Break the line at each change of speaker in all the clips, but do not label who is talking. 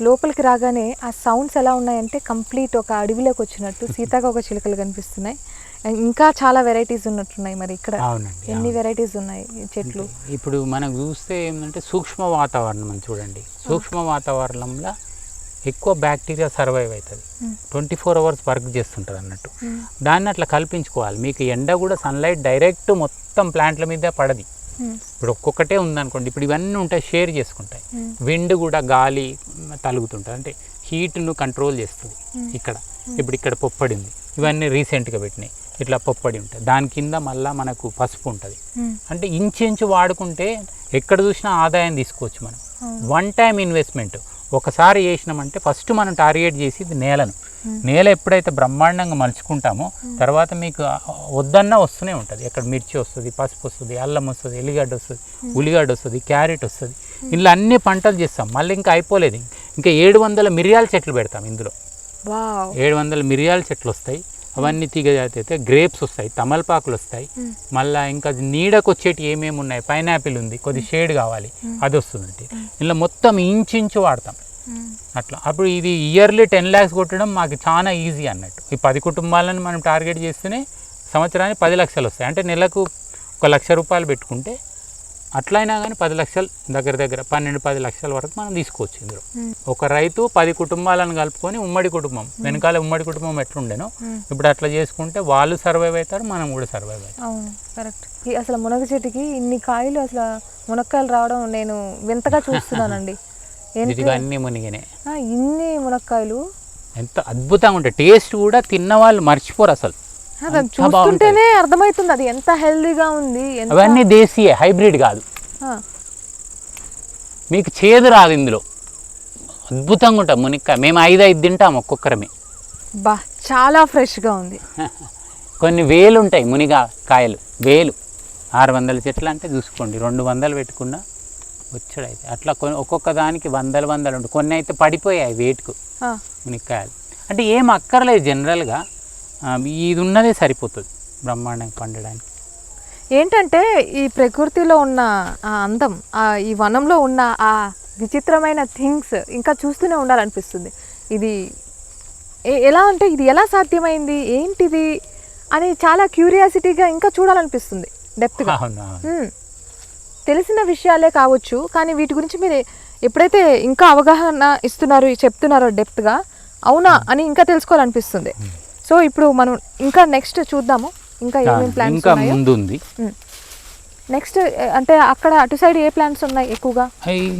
లోపలికి రాగానే ఆ సౌండ్స్ ఎలా ఉన్నాయంటే కంప్లీట్ ఒక అడవిలోకి వచ్చినట్టు సీతాకోక చిలుకలు కనిపిస్తున్నాయి ఇంకా చాలా వెరైటీస్ ఉన్నట్టున్నాయి మరి ఇక్కడ ఎన్ని. వెరైటీస్ ఉన్నాయి చెట్లు
ఇప్పుడు మనం చూస్తే ఏంటంటే సూక్ష్మ వాతావరణం అని చూడండి సూక్ష్మ వాతావరణంలో ఎక్కువ బ్యాక్టీరియా సర్వైవ్ అవుతుంది. ట్వంటీ ఫోర్ అవర్స్ వర్క్ చేస్తుంటుంది అన్నట్టు. దాన్ని అట్లా కల్పించుకోవాలి మీకు ఎండ కూడా సన్లైట్ డైరెక్ట్ మొత్తం ప్లాంట్ల మీద పడది. ఇప్పుడు ఒక్కొక్కటే ఉందనుకోండి ఇప్పుడు ఇవన్నీ ఉంటాయి షేర్ చేసుకుంటాయి.
మ్మ్.
విండ్ కూడా గాలి తలుగుతుంటుంది. అంటే హీట్ను కంట్రోల్ చేస్తుంది
మ్మ్.
ఇక్కడ. ఇప్పుడు ఇక్కడ పొప్పడి ఉంది. ఇవన్నీ రీసెంట్గా పెట్టినాయి. ఇట్లా పొప్పడి ఉంటాయి. దాని కింద మళ్ళీ మనకు పసుపు ఉంటుంది. అంటే ఇంచెంచు వాడుకుంటే ఎక్కడ చూసినా ఆదాయం తీసుకోవచ్చు మనం. వన్ టైం ఇన్వెస్ట్మెంట్ ఒకసారి చేసినామంటే ఫస్ట్ మనం టార్గెట్ చేసేది నేలను. నేల ఎప్పుడైతే బ్రహ్మాండంగా మలుచుకుంటామో తర్వాత మీకు వద్దన్నా వస్తూనే ఉంటుంది. ఎక్కడ మిర్చి వస్తుంది పసుపు వస్తుంది అల్లం వస్తుంది ఎల్లిగడ్డ వస్తుంది ఉల్లిగడ్డ వస్తుంది క్యారెట్ వస్తుంది. ఇలా అన్ని పంటలు చేస్తాం. మళ్ళీ ఇంకా అయిపోలేదు. ఇంకా ఏడు వందల మిరియాల చెట్లు పెడతాం ఇందులో. ఏడు వందల మిరియాల చెట్లు వస్తాయి. అవన్నీ తీగ జాతి అయితే గ్రేప్స్ వస్తాయి తమలపాకులు వస్తాయి. మళ్ళీ ఇంకా నీడకు వచ్చేటి ఏమేమి ఉన్నాయి? పైనాపిల్ ఉంది కొద్ది షేడ్ కావాలి అది వస్తుంది ఇలా మొత్తం ఇంచుంచు వాడతాం. అట్లా. అప్పుడు ఇది ఇయర్లీ టెన్ ల్యాక్స్ కొట్టడం మాకు చాలా ఈజీ అన్నట్టు. ఈ పది కుటుంబాలను మనం టార్గెట్ చేస్తూనే సంవత్సరానికి పది లక్షలు వస్తాయి. అంటే నెలకు ఒక లక్ష రూపాయలు పెట్టుకుంటే అట్లయినా కానీ పది లక్షలు దగ్గర దగ్గర పన్నెండు పది లక్షల వరకు మనం తీసుకోవచ్చు ఇందులో. ఒక రైతు పది కుటుంబాలను కలుపుకొని ఉమ్మడి కుటుంబం వెనకాల ఉమ్మడి కుటుంబం ఎట్లుండేనో. ఇప్పుడు అట్లా చేసుకుంటే వాళ్ళు సర్వైవ్ అవుతారు మనం కూడా సర్వైవ్ అవుతాం.
కరెక్ట్. అసలు మునగ చెట్టుకి ఇన్ని కాయలు అసలు మునక్కాయలు రావడం నేను వింతగా చూస్తున్నానండి.
అన్నీ మునిగినే.
ఆ, ఇన్ని మునక్కాయలు.
ఎంత అద్భుతంగా ఉంటాయి. టేస్ట్ కూడా తిన్న వాళ్ళు మర్చిపోరు అసలు.
చూస్తుంటేనే అర్థమవుతుంది అది ఎంత హెల్దీగా ఉంది
అవన్నీ దేశీయ హైబ్రిడ్ కాదు. మీకు చేదు రాదు ఇందులో. అద్భుతంగా ఉంటుంది మునిక్కాయ. మేము ఐదు ఐదు తింటాం ఒక్కొక్కరమే.
బా చాలా ఫ్రెష్గా ఉంది.
కొన్ని వేలు ఉంటాయి మునిగా కాయలు వేలు. ఆరు వందల చెట్లు అంటే చూసుకోండి. రెండు వందలు పెట్టుకున్నా వచ్చాడైతే. అట్లా కొన్ని ఒక్కొక్క దానికి వందలు వందలు ఉంటాయి కొన్ని అయితే పడిపోయాయి వేటుకు మునిక్కాయలు. అంటే ఏం అక్కర్లేదు జనరల్గా ఇది ఉన్నదే సరిపోతుంది బ్రహ్మాండంగా పండడానికి
ఏంటంటే ఈ ప్రకృతిలో ఉన్న ఆ అందం ఆ ఈ వనంలో ఉన్న ఆ విచిత్రమైన థింగ్స్ ఇంకా చూస్తూనే ఉండాలనిపిస్తుంది. ఇది ఎలా అంటే ఇది ఎలా సాధ్యమైంది? ఏంటిది? అని చాలా క్యూరియాసిటీగా ఇంకా చూడాలనిపిస్తుంది డెప్త్గా. తెలిసిన విషయాలే కావచ్చు కానీ వీటి గురించి మీరు ఎప్పుడైతే ఇంకా అవగాహన ఇస్తున్నారో చెప్తున్నారో డెప్త్గా అవునా అని ఇంకా తెలుసుకోవాలనిపిస్తుంది. సో ఇప్పుడు మనం ఇంకా నెక్స్ట్ చూద్దాము. ఇంకా ఏమేమి ప్లాన్స్
ఇంకా ముందు ఉంది
నెక్స్ట్ అంటే అక్కడ అటు సైడ్ ఏ ప్లాన్స్ ఉన్నాయి ఎక్కువగా?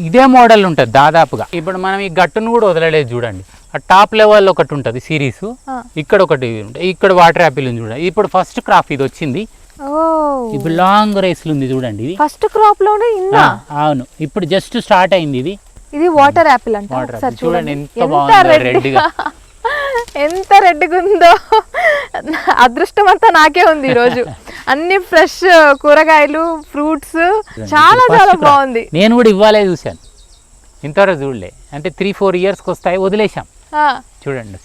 ఇదే మోడల్ ఉంటుంది దాదాపుగా. ఇప్పుడు మనం ఈ గట్టును కూడా వదలలేదు చూడండి. ఆ టాప్ లెవెల్ ఒకటి ఉంటుంది సిరీస్. ఇక్కడ ఒకటి ఉంటుంది. ఇక్కడ వాటర్ యాపిల్ ఉంది చూడండి. ఇప్పుడు ఫస్ట్ క్రాప్ ఇది వచ్చింది. ఇప్పుడు లాంగ్ రేస్లు ఉంది చూడండి ఇది.
ఫస్ట్
క్రాప్లోనే అవును. ఇప్పుడు జస్ట్ స్టార్ట్ అయింది ఇది.
ఇది వాటర్ యాపిల్ అంట.
చూడండి
ఎంత
బాగుందో
రెడ్
రెడ్గా
ఎంత రెడ్గా ఉందో అదృష్టం అంతా నాకే ఉంది ఈరోజు. అన్ని ఫ్రెష్ కూరగాయలు ఫ్రూట్స్ చాలా చాలా బాగుంది.
నేను కూడా ఇవ్వాలే చూశాను. ఇంతవరకు చూడలే. అంటే త్రీ ఫోర్ ఇయర్స్కి వస్తాయి వదిలేసాం
ఆ,
చూడండి.